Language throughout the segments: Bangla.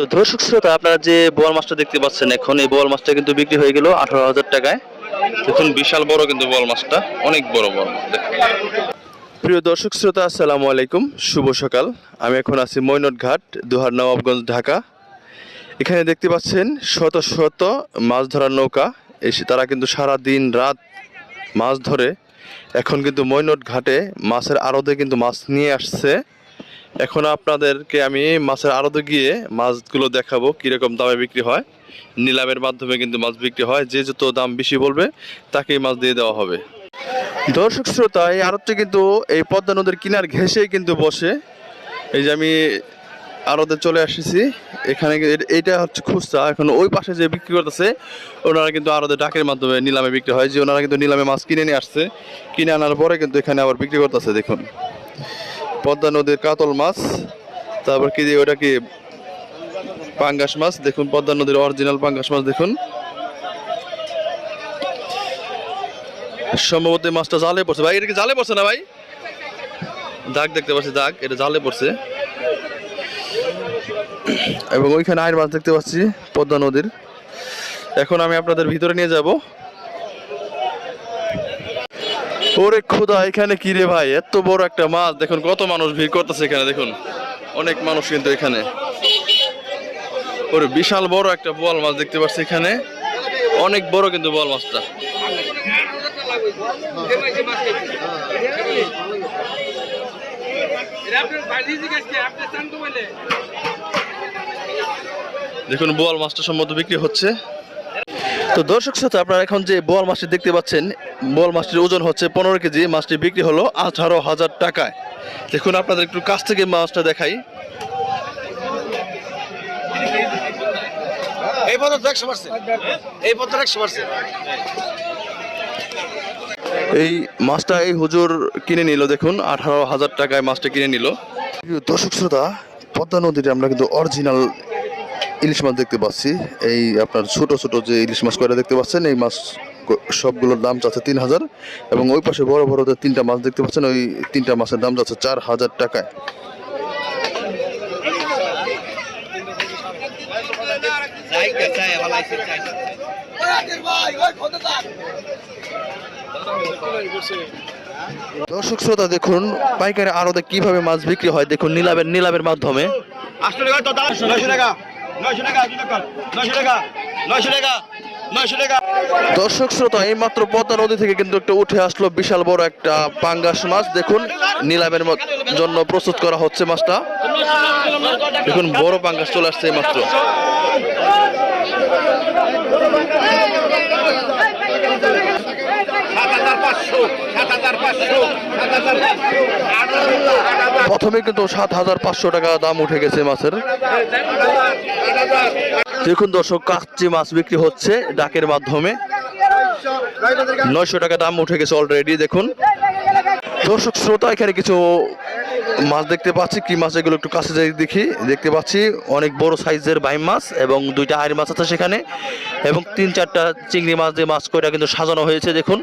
তো দর্শক শ্রোতা, আপনারা যে বোয়াল মাছটা দেখতে পাচ্ছেন এখন, এই বোয়াল মাছটা কিন্তু বিক্রি হয়ে গেল আঠারো হাজার টাকায়। দেখুন, বিশাল বড় কিন্তু বোয়াল মাছটা, অনেক বড় বড় প্রিয় দর্শক শ্রোতা, আসসালামু আলাইকুম, শুভ সকাল। আমি এখন আছি মৈনট ঘাট দুহার নবাবগঞ্জ, ঢাকা। এখানে দেখতে পাচ্ছেন শত শত মাছ ধরার নৌকা। এসে তারা কিন্তু সারা দিন রাত মাছ ধরে। এখন কিন্তু মৈনট ঘাটে মাছের আড়তে কিন্তু মাছ নিয়ে আসছে। এখন আপনাদেরকে আমি মাছের আড়তে গিয়ে মাছগুলো দেখাবো কীরকম দামে বিক্রি হয়। নিলামের মাধ্যমে কিন্তু মাছ বিক্রি হয়, যে যত দাম বেশি বলবে তাকেই মাছ দিয়ে দেওয়া হবে। দর্শক শ্রোতা, এই আড়তটি কিন্তু এই পদ্মা নদীর কিনার ঘেঁষেই কিন্তু বসে। এই যে আমি আড়তে চলে এসেছি এখানে এইটা হচ্ছে খুচরা। এখন ওই পাশে যে বিক্রি করতেছে, ওনারা কিন্তু আড়তে ডাকের মাধ্যমে নিলামে বিক্রি হয়। যে ওনারা কিন্তু নিলামে মাছ কিনে নিয়ে আসছে, কিনে আনার পরে কিন্তু এখানে আবার বিক্রি করতেছে, দেখুন। পদ্মা নদীর কাতল মাছ। তারপর কি দিয়ে ওটা কি? পাঙ্গাস মাছ। দেখুন, পদ্মা নদীর অরিজিনাল পাঙ্গাস মাছ, দেখুন। সম্ভবত মাছটা জালে পড়ছে। ভাই, এটা কি জালে পড়ছে না ভাই? দাগ দেখতে পাচ্ছি, দাগ। এটা জালে পড়ছে। এবং ওইখানে আয়ের মাছ দেখতে পাচ্ছি, পদ্মা নদীর। এখন আমি আপনাদের ভিতরে নিয়ে যাব। ওরে খোদা, এখানে কি রে ভাই? এত বড় একটা মাছ। দেখুন, কত মানুষ ভিড় করতেছে এখানে, দেখুন। অনেক মানুষ কিন্তু এখানে। ওরে, বিশাল বড় একটা বোয়াল মাছ দেখতে পাচ্ছি এখানে। অনেক বড় কিন্তু বোয়াল মাছটা। দেখুন, বোয়াল মাছটা সম্ভবত বিক্রি হচ্ছে। তো দর্শক সাথে আপনারা এখন যে বোয়াল মাছটি দেখতে পাচ্ছেন বোয়াল মাছটির ওজন হচ্ছে পনেরো কেজি মাছটি বিক্রি হলো আঠারো হাজার টাকায়। দেখুন আপনাদের একটু কাছ থেকে মাছটা দেখাই। এই পথে একশো পার্সেন্ট। এই পথে একশো পার্সেন্ট। এই মাছটা এই হুজুর কিনে নিল দেখুন আঠারো হাজার টাকায় মাছটা কিনে নিল। দর্শক শ্রোতা পদ্মা নদীতে আমরা কিন্তু অরিজিনাল ইলিশ মাছ দেখতে পাচ্ছি। এই আপনার ছোট ছোট যে ইলিশ মাছ কয়টা দেখতে পাচ্ছেন? এই মাছ সবগুলোর দাম যাচ্ছে তিন হাজার এবং ওই পাশে বড় বড় যে তিনটা মাছ দেখতে পাচ্ছেন, ওই তিনটা মাছের দাম যাচ্ছে চার হাজার টাকায়। দর্শক শ্রোতা, দেখুন, পাইকারি আড়তে কীভাবে মাছ বিক্রি হয়, দেখুন, নিলামের নিলামের মাধ্যমে। আটশো টাকা। দর্শক শ্রোতা এই মাত্র পদ্মা নদী থেকে কিন্তু একটা উঠে আসলো বিশাল বড় একটা পাঙ্গাস মাছ। দেখুন নিলামের জন্য প্রস্তুত করা হচ্ছে মাছটা। দেখুন, বড় পাঙ্গাস চলে আসছে এই মাত্র সাত হাজার পাঁচশো সাত হাজার পাঁচশো সাত হাজার প্রথমে কিন্তু সাত হাজার পাঁচশো টাকা দাম উঠে গেছে মাছের। দেখুন দর্শক, কাচ্চি মাছ বিক্রি হচ্ছে ডাকের মাধ্যমে। নয়শো টাকা দাম উঠে গেছে অলরেডি দেখুন। দর্শক, শ্রোতা, এখানে কিছু মাছ দেখতে পাচ্ছি, কি মাছ এগুলো একটু কাছে যাই দেখি। দেখতে পাচ্ছি অনেক বড় সাইজের বাইম মাছ এবং দুইটা আইর মাছ আছে সেখানে এবং তিন চারটা চিংড়ি মাছ দিয়ে মাছ কয়টা কিন্তু সাজানো হয়েছে, দেখুন।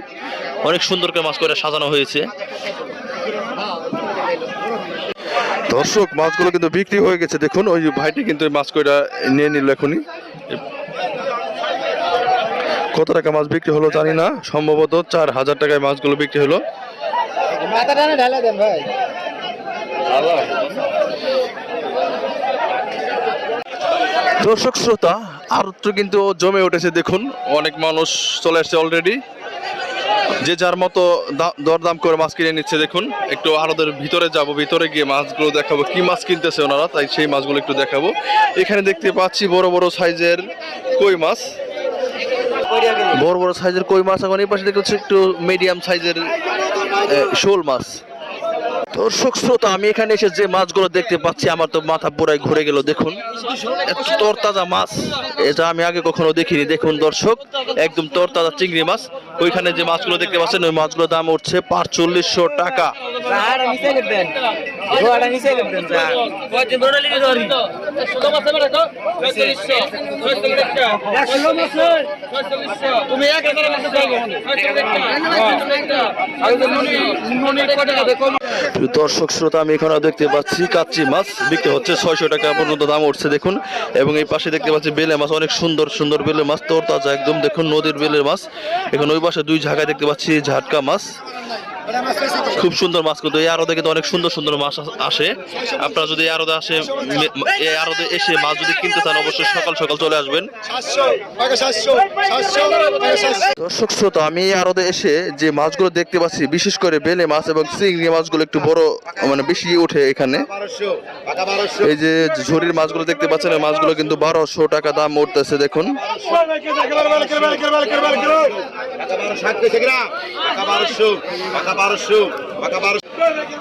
অনেক সুন্দর করে মাছ কয়টা সাজানো হয়েছে। দর্শক, মাছগুলো কিন্তু বিক্রি হয়ে গেছে, দেখুন। ওই ভাইটি কিন্তু মাছ কয়টা নিয়ে নিল এখনই। কত টাকা মাছ বিক্রি হলো জানি না। সম্ভবত চার হাজার টাকায় মাছগুলো বিক্রি হলো। মাথাটা ঢালে দেন ভাই। দর্শক শ্রোতা আর তো কিন্তু জমে উঠেছে, দেখুন। অনেক মানুষ চলে আসছে অলরেডি যে যার মতো দরদাম করে মাছ কিনে নিচ্ছে, দেখুন। একটু আরদের ভিতরে যাব, ভিতরে গিয়ে মাছগুলো দেখাবো। কি মাছ কিনতেছে ওনারা? তাই সেই মাছগুলো একটু দেখাবো। এখানে দেখতে পাচ্ছি বড় বড় সাইজের কই মাছ। বড় বড় সাইজের কই মাছ এখন এই পাশে দেখতে একটু মিডিয়াম সাইজের শোল মাছ। দর্শক, শ্রোতা, আমি এখানে এসে যে মাছগুলো দেখতে পাচ্ছি, আমার তো মাথা পুরাই ঘুরে গেল, দেখুন। তরতাজা মাছ, এটা আমি আগে কখনো দেখিনি। দেখুন দর্শক, একদম তরতাজা চিংড়ি মাছ। ওইখানে যে মাছগুলো দেখতে পাচ্ছেন ওই মাছগুলোর দাম উঠছে পাঁচচল্লিশশো টাকা। দর্শক শ্রোতা আমি এখানে দেখতে পাচ্ছি কাচ্চি মাছ বিক্রি হচ্ছে ছয়শো টাকা পর্যন্ত দাম উঠছে দেখুন। এবং এই পাশে দেখতে পাচ্ছি বেলে মাছ অনেক সুন্দর সুন্দর বেলে মাছ তোর তাজা একদম দেখুন নদীর বেলের মাছ। এখন ওই পাশে দুই ঝাঁকায় দেখতে পাচ্ছি ঝাটকা মাছ। খুব সুন্দর মাছ কিন্তু, এই আরদে কিন্তু অনেক সুন্দর সুন্দর মাছ আসে আপনারা যদি আরদে আসে এই আরদে এসে মাছ যদি কিনতে চান, অবশ্যই সকাল সকাল চলে আসবেন। দর্শক শ্রোতা, আমি এই আরদে এসে যে মাছগুলো দেখতে পাচ্ছি, বিশেষ করে বেলে মাছ এবং চিংড়ি মাছগুলো একটু বড় মানে বেশি ওঠে এখানে। এই যে ঝুরির মাছগুলো দেখতে পাচ্ছেন, এই মাছগুলো কিন্তু বারোশো টাকা দাম উঠতেছে, দেখুন।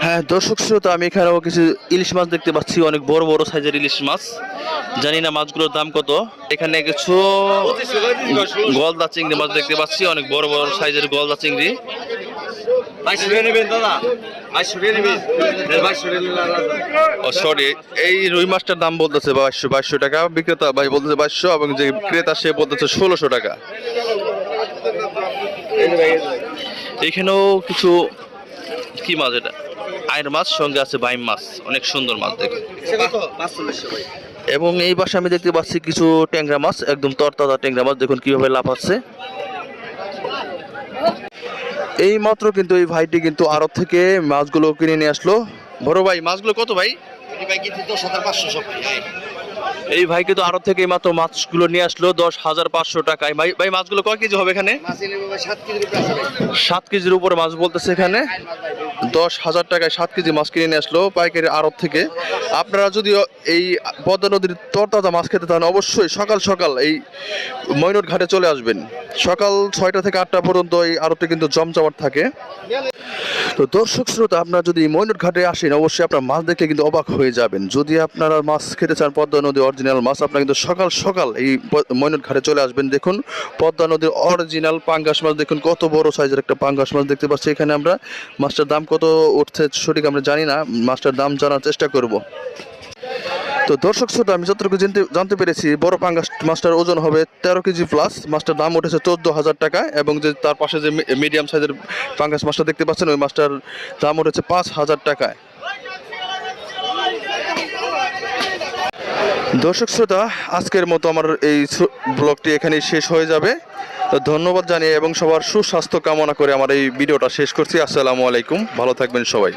হ্যাঁ দর্শক শ্রোতা আমি এখানেও কিছু ইলিশ মাছ দেখতে পাচ্ছি অনেক বড় বড় সাইজের ইলিশ মাছ। জানি না মাছগুলোর দাম কত। এখানে কিছু গলদা চিংড়ি মাছ দেখতে পাচ্ছি অনেক বড় বড় সাইজের গলদা চিংড়ি। সরি এই রুই মাছটার দাম বলতেছে বাইশশো বাইশশো টাকা। বিক্রেতা ভাই বলতেছে বাইশশো এবং যে ক্রেতা সে বলতেছে ষোলোশো টাকা। এখানেও কিছু কি মাছ এটা? আয়ের মাছ, সঙ্গে আছে বাইম মাছ, অনেক সুন্দর মাছ দেখে। এবং এই পাশে আমি দেখতে পাচ্ছি কিছু ট্যাংরা মাছ, একদম তরতাজা ট্যাংরা মাছ, দেখুন কীভাবে লাফাচ্ছে। এই মাত্র কিন্তু এই ভাইটি কিন্তু আরব থেকে মাছগুলো কিনে নিয়ে আসলো। বড় ভাই, মাছগুলো কত ভাই? এই ভাই কিন্তু আরব থেকে মাত্র মাছগুলো নিয়ে আসলো দশ হাজার পাঁচশো টাকায় ভাই ভাই মাছগুলো কয় কেজি হবে এখানে? সাত কেজির উপরে মাছ বলতেছে এখানে। দশ হাজার টাকায় সাত কেজি মাছ কিনে নিয়ে আসলো পাইকারি আড়ত থেকে। আপনারা যদি এই পদ্মা নদীর তরতাজা মাছ খেতে চান অবশ্যই সকাল সকাল এই ময়নট ঘাটে চলে আসবেন। সকাল ছয়টা থেকে আটটা পর্যন্ত এই আড়তে কিন্তু জমজমাট থাকে। তো দর্শক শ্রোতা, আপনারা যদি ময়নট ঘাটে আসেন, অবশ্যই আপনার মাছ দেখে কিন্তু অবাক হয়ে যাবেন। যদি আপনারা মাছ খেতে চান, পদ্মা নদীর অরিজিনাল মাছ, আপনারা কিন্তু সকাল সকাল এই ময়নুর ঘাটে চলে আসবেন। দেখুন, পদ্মা নদীর অরিজিনাল পাঙ্গাস মাছ, দেখুন কত বড় সাইজের একটা পাঙ্গাস মাছ দেখতে পাচ্ছি। এখানে আমরা মাছটার দাম কত উঠছে সঠিক আমরা জানি না, মাছটার দাম জানার চেষ্টা করব। তো দর্শক শ্রোতা, আমি যতটুকু জানতে পেরেছি, বড় পাঙ্গাস মাছটার ওজন হবে তেরো কেজি প্লাস মাছটার দাম উঠেছে চোদ্দ হাজার টাকা এবং যে তার পাশে যে মিডিয়াম সাইজের পাঙ্গাস মাছটা দেখতে পাচ্ছেন, ওই মাছটার দাম উঠেছে পাঁচ হাজার টাকায়। দর্শক শ্রোতা, আজকের মতো আমার এই ব্লগটি এখানেই শেষ হয়ে যাবে। ধন্যবাদ জানিয়ে এবং সবার সুস্বাস্থ্য কামনা করে আমার এই ভিডিওটা শেষ করছি। আসসালামু আলাইকুম, ভালো থাকবেন সবাই।